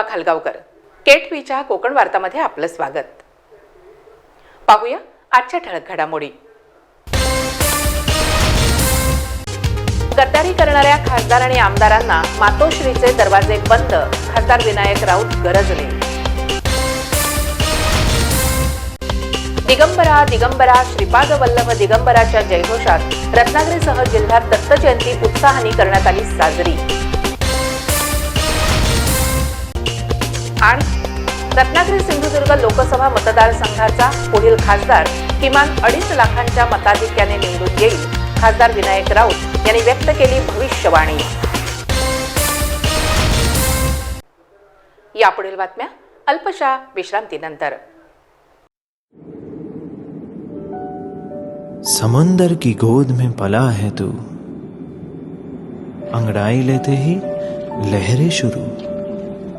नमस्कार खालगावकर. केट खालगावकर कोकण वार्तामध्ये आपलं स्वागत. पाहूया आजच्या ठळक घडामोडी. गद्दारी करणाऱ्या खासदार आणि आमदारांना मातोश्रीचे दरवाजे बंद खासदार विनायक राऊत गरजले. दिगंबरा दिगंबरा श्रीपाद वल्लभ दिगंबराच्या जयघोषात रत्नागिरीसह जिल्ह्यात दत्त जयंती उत्साहाने करण्यात आली साजरी. आणि. रत्नागिरी सिंधुदुर्ग लोकसभा मतदारसंघाचा पुढील खासदार किमान अडीच लाखांच्या मताधिक्याने निवडून येईल. खासदार विनायक राऊत यांनी व्यक्त केली भविष्यवाणी. यापुढील बातम्या अल्पशा विश्रांतीनंतर. समंदर की गोद में पला है तू। अंगड़ाई लेते ही लहरें शुरू।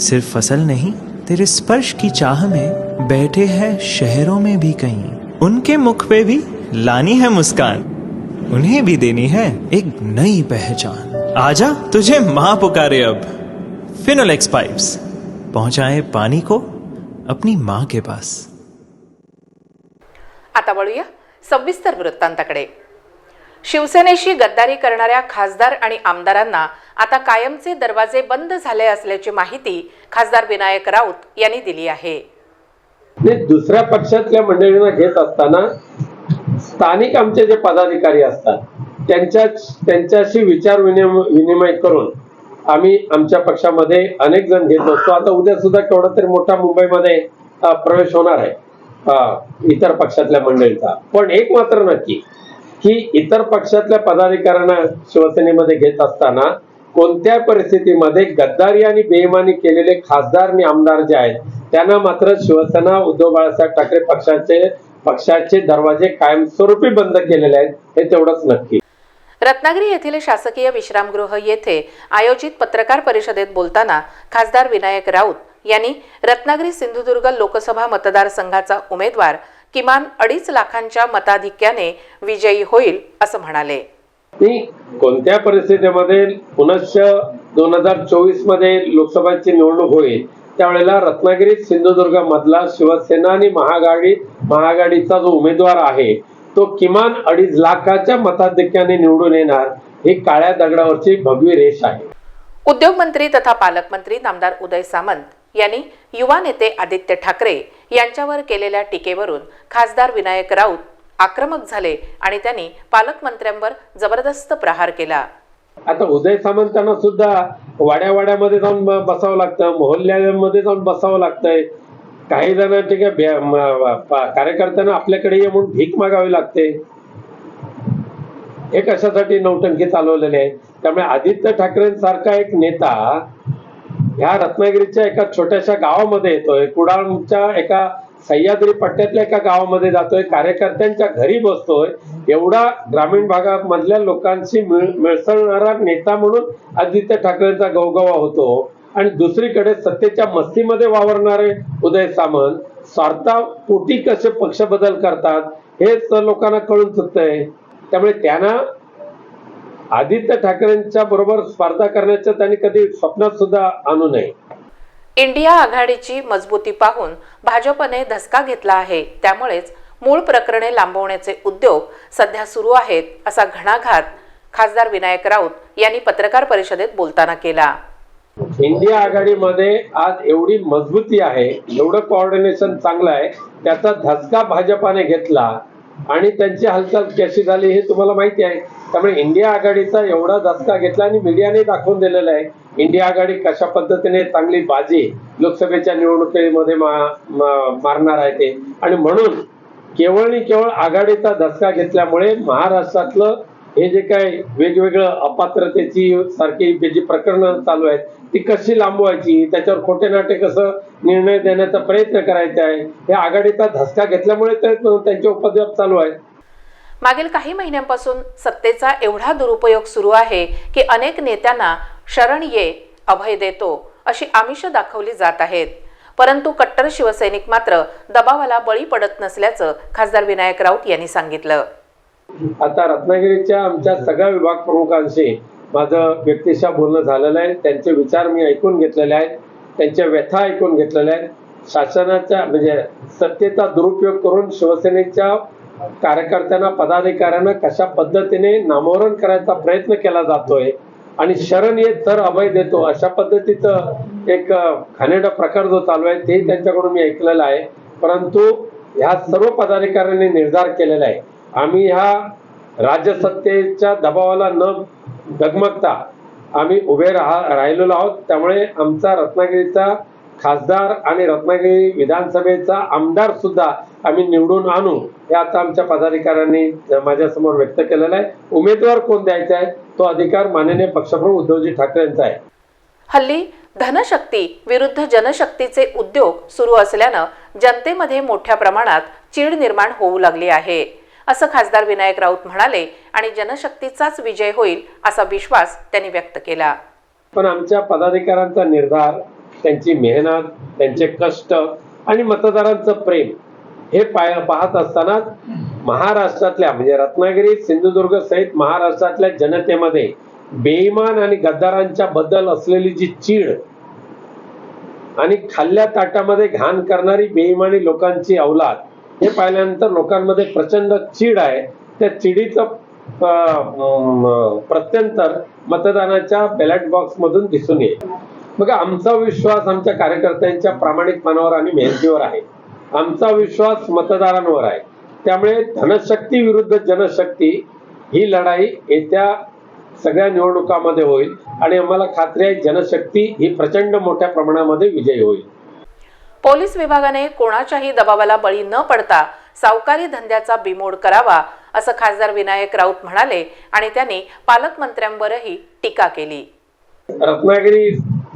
सिर्फ़ फ़सल नहीं, तेरे स्पर्श की चाह में बैठे हैं शहरों में भी कहीं। उनके मुख पे भी लानी है मुस्कान। उन्हें भी देनी है एक नई पहचान। आजा, तुझे माँ पुकारे अब। फिनोलेक्स पाइप्स पहुँचाए पानी को अपनी माँ के पास। आता वळूया सविस्तर वृत्तांताकडे. शिवसेनेशी गद्दारी करणाऱ्या खासदार आणि आमदारांना आता कायमचे दरवाजे बंद झाले असल्याची माहिती खासदार विनायक राऊत यांनी दिली आहे. दुसऱ्या पक्षातल्या मंडळींना घेत असताना स्थानिक आमचे जे पदाधिकारी असतात त्यांच्या त्यांच्याशी विचार विनिमय विनिमय करून आम्ही आमच्या पक्षामध्ये अनेक जण घेत असतो. आता उद्या सुद्धा केवढा तरी मोठा मुंबईमध्ये प्रवेश होणार आहे इतर पक्षातल्या मंडळीचा. पण एक मात्र नक्की की इतर पक्षातल्या पदाधिकाऱ्यांना शिवसेनेमध्ये घेत असताना कोणत्या परिस्थितीमध्ये गद्दारी आणि बेईमानी केलेले खासदार आणि आमदार जे आहेत त्यांना मात्र शिवसेना उद्धव बाळासाहेब ठाकरे पक्षाचे पक्षाचे दरवाजे कायमस्वरूपी बंद केलेले आहेत हे तेवढंच नक्की. रत्नागिरी येथील शासकीय विश्रामगृह येथे आयोजित पत्रकार परिषदेत बोलताना खासदार विनायक राऊत यांनी रत्नागिरी सिंधुदुर्ग लोकसभा मतदारसंघाचा उमेदवार किमान अडीच लाखांच्या मताधिक्याने विजयी होईल असं म्हणाले. मी कोणत्या परिस्थितीमध्ये पुनश्च दोन हजार चोवीसमध्ये लोकसभेची निवडणूक होईल त्यावेळेला रत्नागिरी सिंधुदुर्ग मधला शिवसेना आणि महागाडी महाआघाडीचा जो उमेदवार आहे तो किमान अडीच लाखाच्या मताधिक्याने निवडून येणार ही काळ्या दगडावरची भगवी रेष आहे. उद्योगमंत्री तथा पालकमंत्री नामदार उदय सामंत यांनी युवा नेते आदित्य ठाकरे यांच्यावर केलेल्या टीकेवरून खासदार विनायक राऊत आक्रमक झाले आणि त्यांनी पालकमंत्र्यांवर जबरदस्त प्रहार केला. आता उदय सामंतांना सुद्धा वाड्या वाड्यामध्ये जाऊन बसावं लागतं मोहल्ल्यामध्ये जाऊन बसावं लागतंय. काही जण कार्यकर्त्यांना आपल्याकडे ये म्हणून भीक मागावी लागते. हे कशासाठी नौटंकी चालवलेले आहे त्यामुळे आदित्य ठाकरेंसारखा एक नेता ह्या रत्नागिरीच्या एका छोट्याशा गावामध्ये येतोय. कुडाळच्या एका सह्याद्री पट्ट्यातल्या एका गावामध्ये जातोय कार्यकर्त्यांच्या घरी बसतोय. एवढा ग्रामीण भागामधल्या लोकांशी मिसळणारा नेता म्हणून आदित्य ठाकरेंचा गवगवा होतो. आणि दुसरीकडे सत्तेच्या मस्तीमध्ये वावरणारे उदय सामंत स्वार्थापोटी कसे पक्ष बदल करतात हेच लोकांना कळून चुकतंय. त्यामुळे त्यांना आदित्य ठाकरेंच्या बरोबर स्पर्धा करण्याचं त्यांनी कधी स्वप्नात सुद्धा आणू नये. इंडिया आघाडीची मजबूती पाहून भाजपने धसका घेतला आहे. त्यामुळेच मूळ प्रकरणे लांबवण्याचे उद्योग सध्या सुरू आहेत असा घणाघात खासदार विनायक राऊत यांनी पत्रकार परिषदेत बोलताना केला. इंडिया आघाडीमध्ये आज एवढी मजबूती आहे एवढं कोऑर्डिनेशन चांगलं आहे त्याचा धसका भाजपाने घेतला आणि त्यांची हालचाल कशी झाली हे तुम्हाला माहिती आहे. त्यामुळे इंडिया आघाडीचा एवढा धसका घेतला आणि मीडियाने दाखवून दिलेला आहे इंडिया आघाडी कशा पद्धतीने चांगली बाजी लोकसभेच्या निवडणुकीमध्ये मा- मा- मारणार आहे ते? आणि म्हणून केवळ आणि केवळ आघाडीचा धसका घेतल्यामुळे महाराष्ट्रातलं हे जे काय वेगवेगळं अपात्रतेची सारखी जी प्रकरणं चालू आहेत ती कशी लांबवायची? त्याच्यावर खोटे नाटे कसं निर्णय देण्याचा प्रयत्न करायचा आहे? हे आघाडीचा धसका घेतल्यामुळे त्यांचे उपद्व्याप चालू आहेत. मागील काही महिन्यांपासून सत्तेचा एवढा दुरुपयोग सुरू आहे की अनेक नेत्यांना शरण ये अभय देतो अशी आमिष दाखवली जात आहेत. परंतु कट्टर शिवसैनिक मात्र दबावाला बळी पडत नसल्याचं खासदार विनायक राऊत यांनी सांगितलं. आता रत्नागिरीच्या आमच्या सगळ्या विभाग प्रमुखांशी माझं व्यक्तिशः बोलणं झालेलं आहे. त्यांचे विचार मी ऐकून घेतलेले आहेत. त्यांच्या व्यथा ऐकून घेतलेल्या आहेत. शासनाच्या म्हणजे सत्तेचा दुरुपयोग करून शिवसेनेच्या कार्यकर्त्यांना पदाधिकाऱ्यांना कशा पद्धतीने नामोहरण करायचा प्रयत्न केला जातोय आणि शरण येत तर अभय देतो. अशा पद्धतीचं एक घाणेरडा प्रकार जो चालू आहे ते त्यांच्याकडून मी ऐकलेलं आहे. परंतु ह्या सर्व पदाधिकाऱ्यांनी निर्धार केलेला आहे. आम्ही ह्या राज्यसत्तेच्या दबावाला न डगमगता आम्ही उभे राहा राहिलेलो आहोत. त्यामुळे आमचा रत्नागिरीचा खासदार आणि रत्नागिरी विधानसभेचा आमदार सुद्धा आम्ही निवडून आणू हे आता आमच्या पदाधिकाऱ्यांनी माझ्यासमोर व्यक्त केलेलं आहे. उमेदवार कोण द्यायचा आहे? तो अधिकार माननीय पक्षप्रमुख उद्धवजी ठाकरे यांचा आहे. हल्ली धनशक्ती विरुद्ध जनशक्तीचे उद्योग सुरू असल्यानं जनतेमध्ये मोठ्या प्रमाणात चीड निर्माण होऊ लागली आहे. असं खासदार विनायक राऊत म्हणाले आणि जनशक्तीचाच विजय होईल असा विश्वास त्यांनी व्यक्त केला. पण आमच्या पदाधिकाऱ्यांचा निर्धार त्यांची मेहनत त्यांचे कष्ट आणि मतदारांचं प्रेम हे पाय पाहत असताना महाराष्ट्रातल्या म्हणजे रत्नागिरी सिंधुदुर्ग सहित महाराष्ट्रातल्या जनतेमध्ये बेईमान आणि गद्दारांच्या बद्दल असलेली जी चीड आणि खाल्ल्या ताटामध्ये घाण करणारी बेईमानी लोकांची अवलाद हे पाहिल्यानंतर लोकांमध्ये प्रचंड चीड आहे. त्या चिडीचं प्रत्यंतर मतदानाच्या बॅलेट बॉक्स मधून दिसून येईल. बघा आमचा विश्वास आमच्या कार्यकर्त्यांच्या प्रामाणिकपणावर आणि मेहनतीवर आहे. आमचा विश्वास मतदारांवर आहे. त्यामुळे धनशक्ती विरुद्ध जनशक्ती ही लढाई येत्या सगळ्या निवडणुकामध्ये होईल आणि आम्हाला खात्री आहे जनशक्ती ही प्रचंड मोठ्या प्रमाणामध्ये विजयी होईल. पोलीस विभागाने कोणाच्याही दबावाला बळी न पडता सावकारी धंद्याचा बिमोड करावा असं खासदार विनायक राऊत म्हणाले आणि त्यांनी पालकमंत्र्यांवरही टीका केली. रत्नागिरी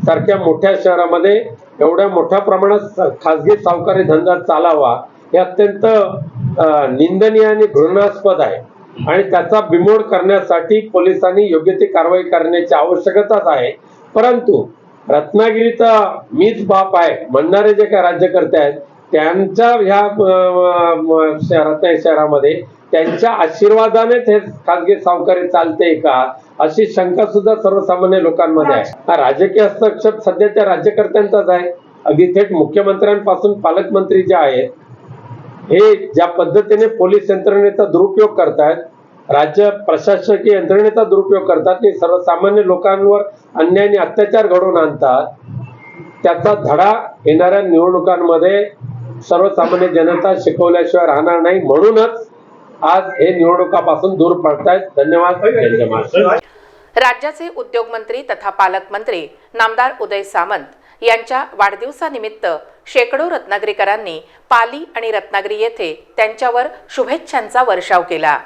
सारख्या मोठ्या शहरामध्ये एवढ्या मोठ्या प्रमाणात खासगी सावकारी धंदा चालावा हे अत्यंत निंदनीय आणि घृणास्पद आहे. आणि त्याचा बिमोड करण्यासाठी पोलिसांनी योग्य ती कारवाई करण्याची आवश्यकताच आहे. परंतु रत्नागिरीचा मीच बाप आहे म्हणणारे जे काही राज्यकर्ते आहेत त्यांच्या ह्या रत्नागिरी शहरामध्ये त्यांच्या आशीर्वादानेच हे खासगी सावकारी चालते का अशी शंका सुद्धा सर्वसामान्य लोकांमध्ये आहे. हा राजकीय हस्तक्षेप सध्याच्या राज्यकर्त्यांचाच आहे. अगदी थेट मुख्यमंत्र्यांपासून पालकमंत्री जे आहेत हे ज्या पद्धतीने पोलीस यंत्रणेचा दुरुपयोग करतायत राज्य प्रशासकीय यंत्रणेचा दुरुपयोग करतात ते सर्वसामान्य लोकांवर अन्याय आणि अत्याचार घडवून आणतात त्याचा धडा येणाऱ्या निवडणुकांमध्ये सर्वसामान्य जनता शिकवल्याशिवाय राहणार नाही. म्हणूनच आज हे निवडणुकापासून दूर पडतायत. धन्यवाद. राज्याचे उद्योगमंत्री तथा पालकमंत्री नामदार उदय सामंत यांच्या वाढदिवसानिमित्त शेकडो रत्नागिरीकरांनी पाली आणि रत्नागिरी येथे त्यांच्यावर शुभेच्छांचा वर्षाव केला.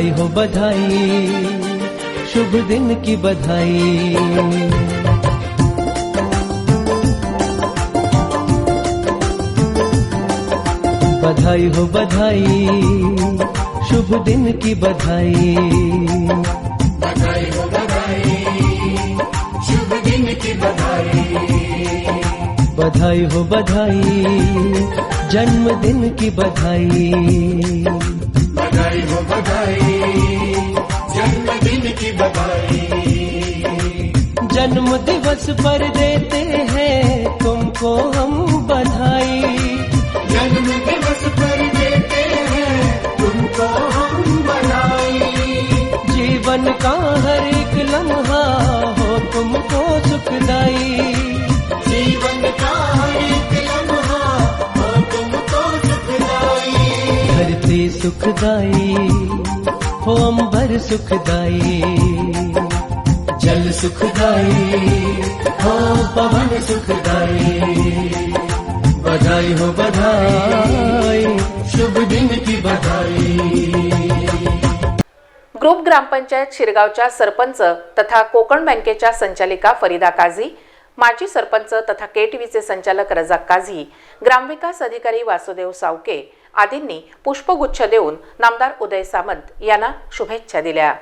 बधाई हो बधाई शुभ दिन की बधाई। बधाई हो बधाई शुभ दिन की बधाई। बधाई हो बधाई जन्मदिन की बधाई। जन्म दिवस पर देते हैं तुमको हम बधाई। जन्म दिवस पर देते हैं तुमको हम बधाई। जीवन का हर एक लम्हा हो तुमको सुखदाई। जीवन का हर एक लम्हा हो तुमको सुखदाई। सुखदाई। हो अंबर सुखदाई जल सुखदाई हो पवन सुखदाई। बधाई हो बधाई शुभ दिन की बधाई। ग्रुप ग्रामपंचायत शिरगावच्या सरपंच तथा कोकण बँकेच्या संचालिका फरीदा काझी माजी सरपंच तथा केटीव्हीचे संचालक रजाक काझी ग्रामविकास अधिकारी वासुदेव सावके आदींनी पुष्पगुच्छ देऊन नामदार उदय सामंत यांना शुभेच्छा दिल्या.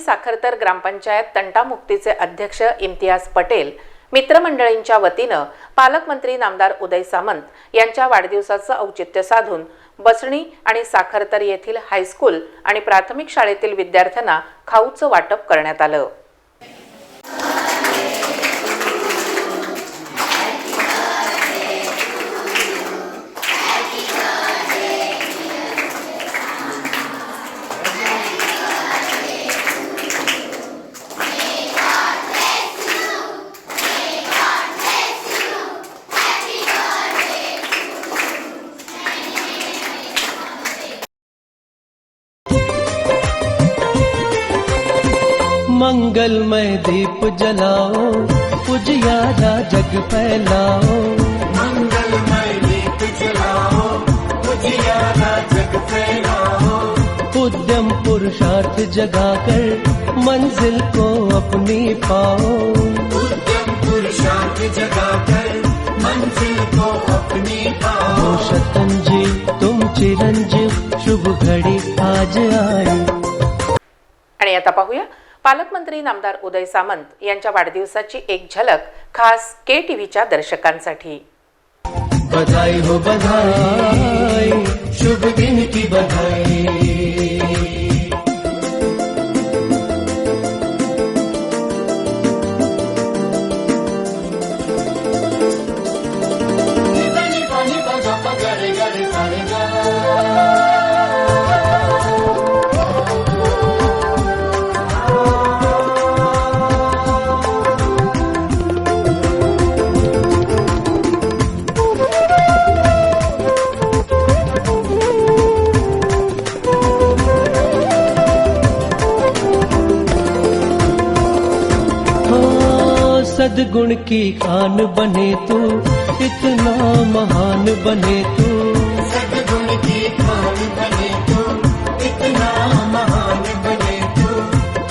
कासरवेली साखरतर ग्रामपंचायत तंटामुक्तीचे अध्यक्ष इम्तियाज पटेल मित्रमंडळींच्या वतीनं पालकमंत्री नामदार उदय सामंत यांच्या वाढदिवसाचं औचित्य साधून बसणी आणि साखरतर येथील हायस्कूल आणि प्राथमिक शाळेतील विद्यार्थ्यांना खाऊचं वाटप करण्यात आलं. मंगलमय दीप जलाओ उजियारा जग फैलाओ। मंगलमय दीप जलाओ उजियारा जग फैलाओ। उद्यम पुरुषार्थ जगाकर मंजिल को अपनी पाओ। उद्यम पुरुषार्थ जगाकर मंजिल को अपनी पाओ। शतंजी तुम चिरंजीव शुभ घड़ी आज आई आणि आता पाहूया पालकमंत्री नामदार उदय सामंत यांच्या वाढदिवसाची एक झलक खास के टीव्हीच्या दर्शकांसाठी. बधाई हो बधाई शुभ दिन की बधाई. सदगुण की खान बने तू इतना महान बने तू। सदगुण की खान बने तू इतना महान बने तू।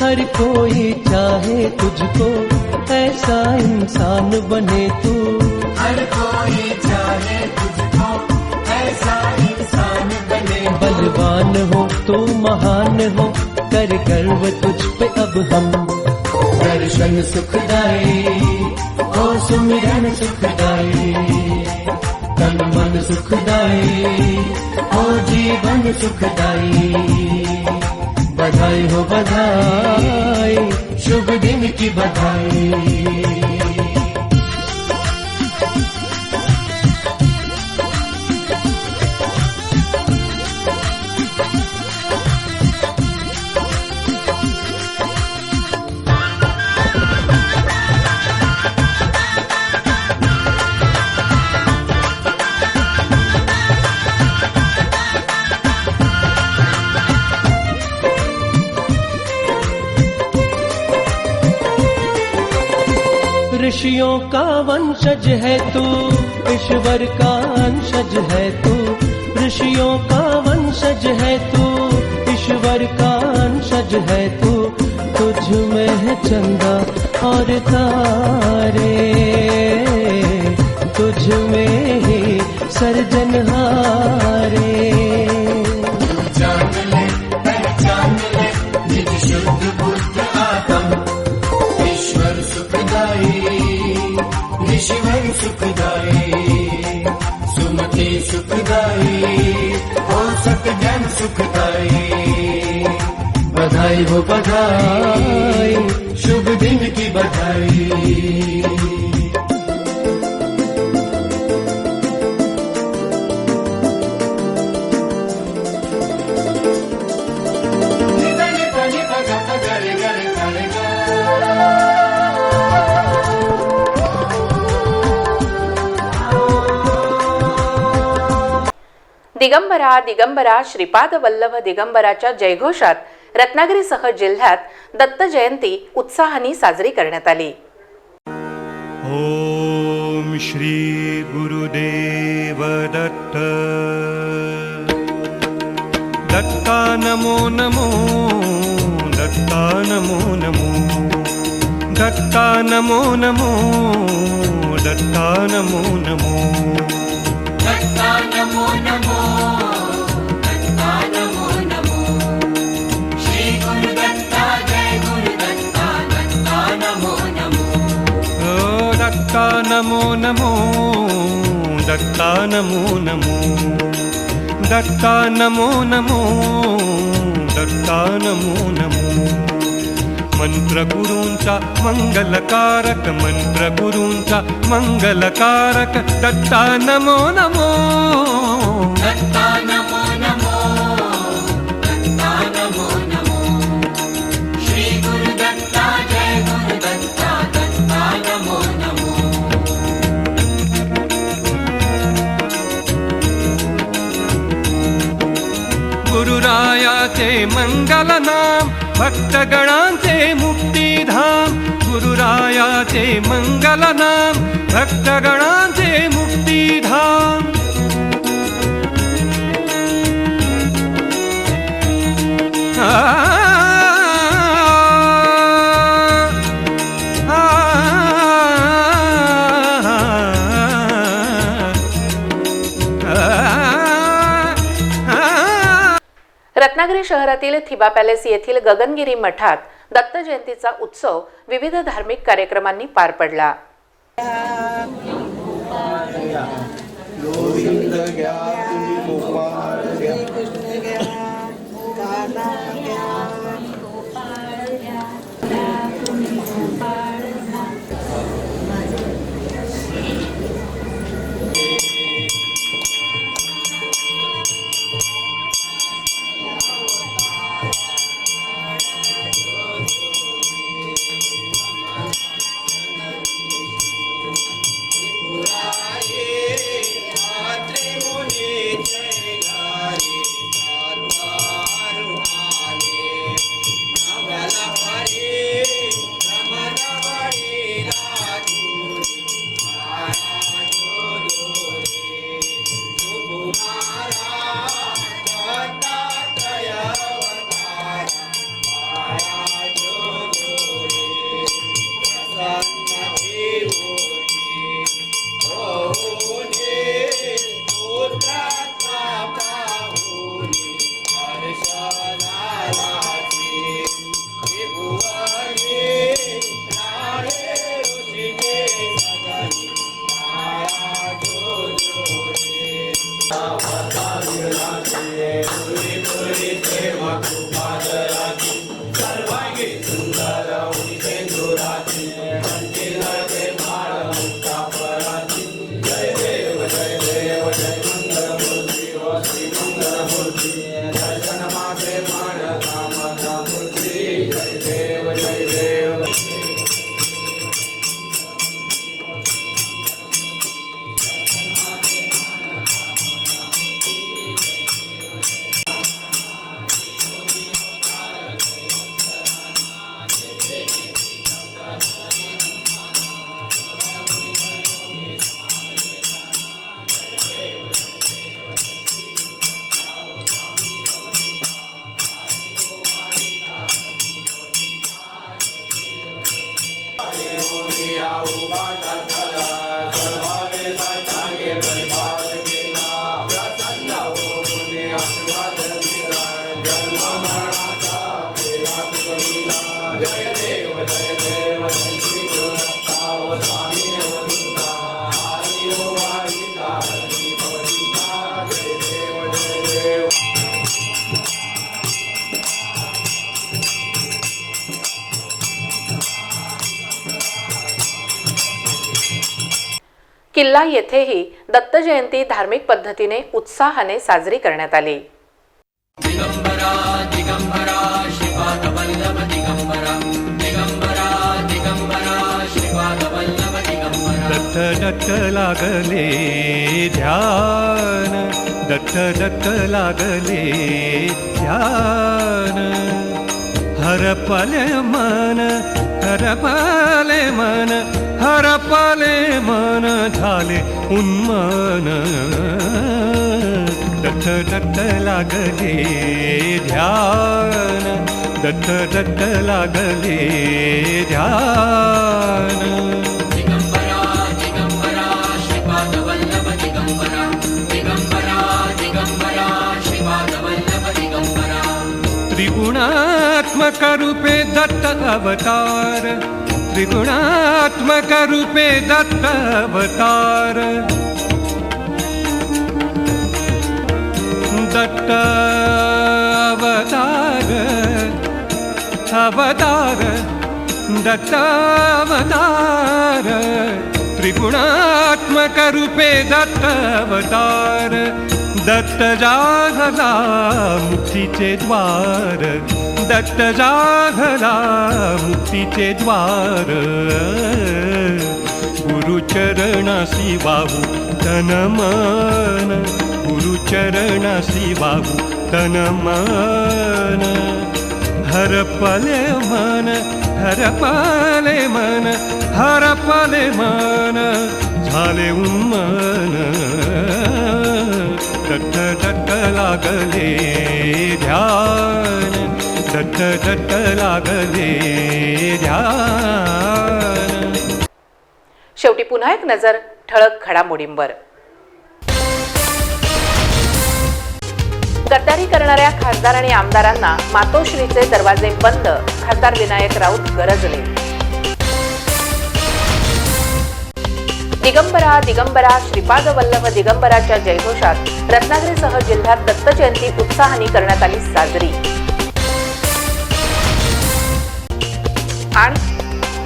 हर कोई चाहे तुझको ऐसा इंसान बने तू। हर कोई चाहे तुझको ऐसा इंसान बने बलवान हो तू महान हो कर गर्व तुझ पे अब हम। दर्शन सुखदाई ओ सुमिरन सुखदाई तन मन सुखदाई ओ जीवन सुखदाई बधाई हो बधाई शुभ दिन की बधाई ऋषियों का वंशज है तू, ईश्वर का अंशज है तू, ऋषियों का वंशज है तू, ईश्वर का अंशज है तू, तुझ में है चंदा और तारे, तुझ में ही सर्जनहारे ईश्वर सुखदाई सुमति सुखदाई हो सत जन सुखदाई बधाई हो बधाई शुभ दिन की बधाई. दिगंबरा दिगंबरा श्रीपाद वल्लभ दिगंबराच्या जयघोषात रत्नागिरीसह जिल्ह्यात दत्त जयंती उत्साहाने साजरी करण्यात आली. ओम श्री गुरुदेव दत्त. दत्ता नमो नमो दत्ता नमो नमो. दत्ता नमो नमो दत्ता नमो नमो. దత్తా నమో నమో దత్తా నమో నమో. దత్తా నమో నమో దత్తా నమో నమో. ओ दत्ता नमो नमो दत्ता नमो नमो दत्ता नमो नमो दत्ता नमो नमो मंत्र गुरूंचा मंगलकारक मंत्र गुरूंचा मंगलकारक दत्ता नमो नमो गुरुरायाचे मंगल नाम भक्तगणांचे मुक्तिधाम गुरुरायाचे मंगलनाम भक्तगणांचे मुक्तिधाम रत्नागिरी शहरातील थिबा पॅलेस येथील गगनगिरी मठात दत्त जयंतीचा उत्सव विविध धार्मिक कार्यक्रमांनी पार पडला. गोविंद Gracias. किल्ला येथेही दत्त जयंती धार्मिक पद्धतीने उत्साहाने साजरी करण्यात आली. दत्त दत्त लागले ध्यान. दत्त दत्त लागले ध्यान. हरपले मन हरपले मन हरपले मन झाले उन्मन। दत्त दत्त लागले ध्यान दत्त दत्त लागले ध्यान। त्रिगुणात्मक रूपे दत्त अवतार। त्रिगुणात्मक रूपे दत्त अवतार। दत्त अवतार अवतार दत्त अवतार। त्रिगुणात्मक रूपे दत्त अवतार। दत्त जागला मुक्तीचे द्वार दत्त जागला मुक्तीचे द्वार. गुरुचरणासी वाहू तन मन गुरुचरणासी वाहू तन मन. हरपले मन हरपले मन हरपले मन झाले उन्मन. दत्त दत्त लागले ध्यान. दत्त दत्त लागले ध्यान. शेवटी पुन्हा एक नजर ठळक घडामोडींवर. गद्दारी करणाऱ्या खासदार आणि आमदारांना मातोश्रीचे दरवाजे बंद खासदार विनायक राऊत गरजले. दिगंबरा दिगंबरा श्रीपाद वल्लभ दिगंबराच्या जयघोषात रत्नागिरीसह जिल्ह्यात दत्त जयंती उत्साहाने करण्यात आली साजरी. आणि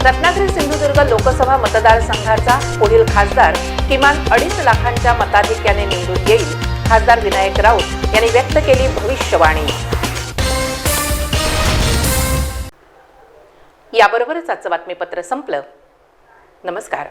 रत्नागिरी सिंधुदुर्ग लोकसभा मतदारसंघाचा पुढील खासदार किमान अडीच लाखांच्या मताधिक्याने निवडून येईल खासदार विनायक राऊत यांनी व्यक्त केली भविष्यवाणी. याबरोबरच आजचं बातमीपत्र संपलं. नमस्कार.